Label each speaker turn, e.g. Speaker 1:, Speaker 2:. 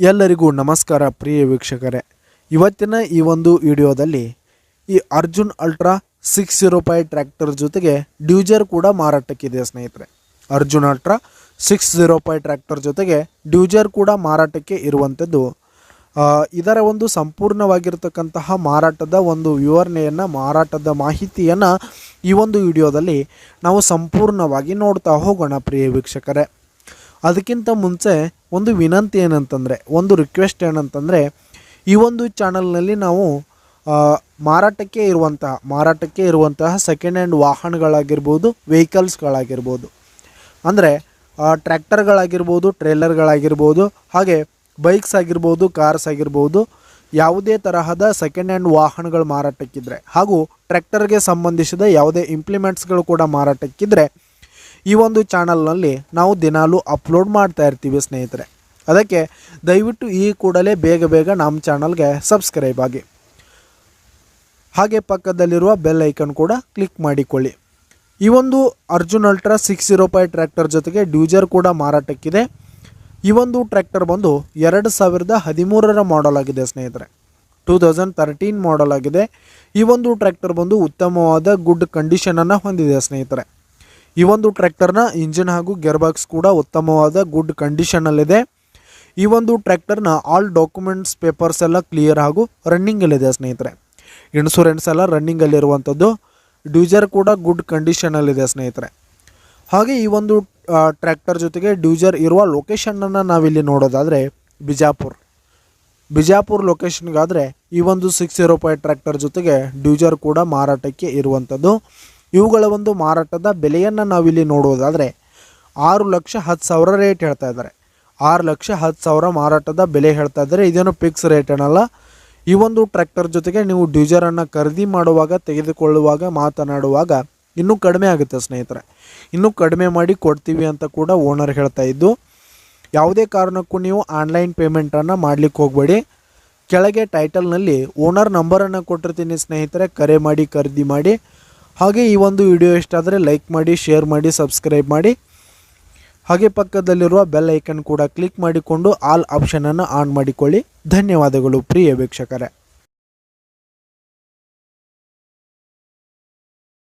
Speaker 1: ಎಲ್ಲರಿಗೂ ನಮಸ್ಕಾರ ಪ್ರಿಯ ವೀಕ್ಷಕರೇ. ಇವತ್ತಿನ ಈ ಒಂದು ವಿಡಿಯೋದಲ್ಲಿ ಈ Arjun Ultra six zero five tractor ಜೊತೆಗೆ ಡ್ಯೂಜರ್ ಕೂಡ ಮಾರಾಟಕ್ಕಿದೆ ಸ್ನೇಹಿತರೆ. Arjun Ultra six zero five tractor ಜೊತೆಗೆ ಡ್ಯೂಜರ್ ಕೂಡ ಮಾರಾಟಕ್ಕೆ ಇರುವಂಥದ್ದು ಇದರ ಒಂದು ಸಂಪೂರ್ಣವಾಗಿರ್ತಕ್ಕಂತಹ ಮಾರಾಟದ ಒಂದು ವಿವರಣೆಯನ್ನು, ಮಾರಾಟದ ಮಾಹಿತಿಯನ್ನು ಈ ಒಂದು ವಿಡಿಯೋದಲ್ಲಿ ನಾವು ಸಂಪೂರ್ಣವಾಗಿ ನೋಡ್ತಾ ಹೋಗೋಣ ಪ್ರಿಯ ವೀಕ್ಷಕರೇ. ಅದಕ್ಕಿಂತ ಮುಂಚೆ ಒಂದು ವಿನಂತಿ ಏನಂತಂದರೆ, ಒಂದು ರಿಕ್ವೆಸ್ಟ್ ಏನಂತಂದರೆ, ಈ ಒಂದು ಚಾನಲ್ನಲ್ಲಿ ನಾವು ಮಾರಾಟಕ್ಕೆ ಇರುವಂತಹ ಮಾರಾಟಕ್ಕೆ ಇರುವಂತಹ ಸೆಕೆಂಡ್ ಹ್ಯಾಂಡ್ ವಾಹನಗಳಾಗಿರ್ಬೋದು ವೆಹಿಕಲ್ಸ್ಗಳಾಗಿರ್ಬೋದು ಅಂದರೆ ಟ್ರ್ಯಾಕ್ಟರ್ಗಳಾಗಿರ್ಬೋದು ಟ್ರೇಲರ್ಗಳಾಗಿರ್ಬೋದು ಹಾಗೆ ಬೈಕ್ಸ್ ಆಗಿರ್ಬೋದು ಕಾರ್ಸ್ ಆಗಿರ್ಬೋದು, ಯಾವುದೇ ತರಹದ ಸೆಕೆಂಡ್ ಹ್ಯಾಂಡ್ ವಾಹನಗಳು ಮಾರಾಟಕ್ಕಿದ್ರೆ, ಹಾಗೂ ಟ್ರ್ಯಾಕ್ಟರ್ಗೆ ಸಂಬಂಧಿಸಿದ ಯಾವುದೇ ಇಂಪ್ಲಿಮೆಂಟ್ಸ್ಗಳು ಕೂಡ ಮಾರಾಟಕ್ಕಿದ್ರೆ ಈ ಒಂದು ಚಾನಲ್ನಲ್ಲಿ ನಾವು ದಿನಾಲೂ ಅಪ್ಲೋಡ್ ಮಾಡ್ತಾ ಇರ್ತೀವಿ ಸ್ನೇಹಿತರೆ. ಅದಕ್ಕೆ ದಯವಿಟ್ಟು ಈ ಕೂಡಲೇ ಬೇಗ ಬೇಗ ನಮ್ಮ ಚಾನಲ್ಗೆ ಸಬ್ಸ್ಕ್ರೈಬ್ ಆಗಿ. ಹಾಗೆ ಪಕ್ಕದಲ್ಲಿರುವ ಬೆಲ್ ಐಕನ್ ಕೂಡ ಕ್ಲಿಕ್ ಮಾಡಿಕೊಳ್ಳಿ. ಈ ಒಂದು Arjun ultra six zero five tractor ಜೊತೆಗೆ ಡ್ಯೂಜರ್ ಕೂಡ ಮಾರಾಟಕ್ಕಿದೆ. ಈ ಒಂದು ಟ್ರ್ಯಾಕ್ಟರ್ ಬಂದು ಎರಡು ಸಾವಿರದ ಹದಿಮೂರರ ಮಾಡೆಲ್ ಆಗಿದೆ ಸ್ನೇಹಿತರೆ. ಟೂ ತೌಸಂಡ್ ತರ್ಟೀನ್ ಮಾಡೆಲ್ ಆಗಿದೆ. ಈ ಒಂದು ಟ್ರ್ಯಾಕ್ಟರ್ ಬಂದು ಉತ್ತಮವಾದ ಗುಡ್ ಕಂಡೀಷನನ್ನು ಹೊಂದಿದೆ ಸ್ನೇಹಿತರೆ. ಈ ಒಂದು ಟ್ರ್ಯಾಕ್ಟರ್ನ ಇಂಜಿನ್ ಹಾಗೂ ಗೇರ್ ಬಾಕ್ಸ್ ಕೂಡ ಉತ್ತಮವಾದ ಗುಡ್ ಕಂಡೀಷನಲ್ಲಿದೆ. ಈ ಒಂದು ಟ್ರ್ಯಾಕ್ಟರ್ನ ಆಲ್ ಡಾಕ್ಯುಮೆಂಟ್ಸ್ ಪೇಪರ್ಸ್ ಎಲ್ಲ ಕ್ಲಿಯರ್ ಹಾಗೂ ರನ್ನಿಂಗಲ್ಲಿದೆ ಸ್ನೇಹಿತರೆ. ಇನ್ಶೂರೆನ್ಸ್ ಎಲ್ಲ ರನ್ನಿಂಗಲ್ಲಿರುವಂಥದ್ದು ಡ್ಯೂಜರ್ ಕೂಡ ಗುಡ್ ಕಂಡೀಷನಲ್ಲಿದೆ ಸ್ನೇಹಿತರೆ. ಹಾಗೆ ಈ ಒಂದು ಟ್ರ್ಯಾಕ್ಟರ್ ಜೊತೆಗೆ ಡ್ಯೂಜರ್ ಇರುವ ಲೊಕೇಶನನ್ನು ನಾವಿಲ್ಲಿ ನೋಡೋದಾದರೆ ಬಿಜಾಪುರ್. ಬಿಜಾಪುರ್ ಲೊಕೇಶನ್ಗಾದರೆ ಈ ಒಂದು ಸಿಕ್ಸ್ ಜೀರೋ ಫೈವ್ ಟ್ರ್ಯಾಕ್ಟರ್ ಜೊತೆಗೆ ಡ್ಯೂಜರ್ ಕೂಡ ಮಾರಾಟಕ್ಕೆ ಇರುವಂಥದ್ದು. ಇವುಗಳ ಒಂದು ಮಾರಾಟದ ಬೆಲೆಯನ್ನು ನಾವಿಲ್ಲಿ ನೋಡುವುದಾದರೆ ಆರು ಲಕ್ಷ ಹತ್ತು ಸಾವಿರ ರೇಟ್ ಹೇಳ್ತಾ ಇದ್ದಾರೆ. ಆರು ಲಕ್ಷ ಹತ್ತು ಸಾವಿರ ಮಾರಾಟದ ಬೆಲೆ ಹೇಳ್ತಾ ಇದ್ದಾರೆ. ಇದೇನು ಫಿಕ್ಸ್ ರೇಟ್ ಏನಲ್ಲ. ಈ ಒಂದು ಟ್ರ್ಯಾಕ್ಟರ್ ಜೊತೆಗೆ ನೀವು ಡ್ಯೂಜರನ್ನು ಖರೀದಿ ಮಾಡುವಾಗ, ತೆಗೆದುಕೊಳ್ಳುವಾಗ, ಮಾತನಾಡುವಾಗ ಇನ್ನೂ ಕಡಿಮೆ ಆಗುತ್ತೆ ಸ್ನೇಹಿತರೆ. ಇನ್ನೂ ಕಡಿಮೆ ಮಾಡಿ ಕೊಡ್ತೀವಿ ಅಂತ ಕೂಡ ಓನರ್ ಹೇಳ್ತಾ ಇದ್ದು, ಯಾವುದೇ ಕಾರಣಕ್ಕೂ ನೀವು ಆನ್ಲೈನ್ ಪೇಮೆಂಟನ್ನು ಮಾಡಲಿಕ್ಕೆ ಹೋಗಬೇಡಿ. ಕೆಳಗೆ ಟೈಟಲ್ನಲ್ಲಿ ಓನರ್ ನಂಬರನ್ನು ಕೊಟ್ಟಿರ್ತೀನಿ ಸ್ನೇಹಿತರೆ. ಕರೆ ಮಾಡಿ, ಖರೀದಿ ಮಾಡಿ. ಹಾಗೆ ಈ ಒಂದು ವಿಡಿಯೋ ಇಷ್ಟ ಆದರೆ ಲೈಕ್ ಮಾಡಿ, ಶೇರ್ ಮಾಡಿ, ಸಬ್ಸ್ಕ್ರೈಬ್ ಮಾಡಿ. ಹಾಗೆ ಪಕ್ಕದಲ್ಲಿರುವ ಬೆಲ್ ಐಕನ್ ಕೂಡ ಕ್ಲಿಕ್ ಮಾಡಿಕೊಂಡು ಆಲ್ ಆಪ್ಷನನ್ನು ಆನ್ ಮಾಡಿಕೊಳ್ಳಿ. ಧನ್ಯವಾದಗಳು ಪ್ರಿಯ ವೀಕ್ಷಕರೇ.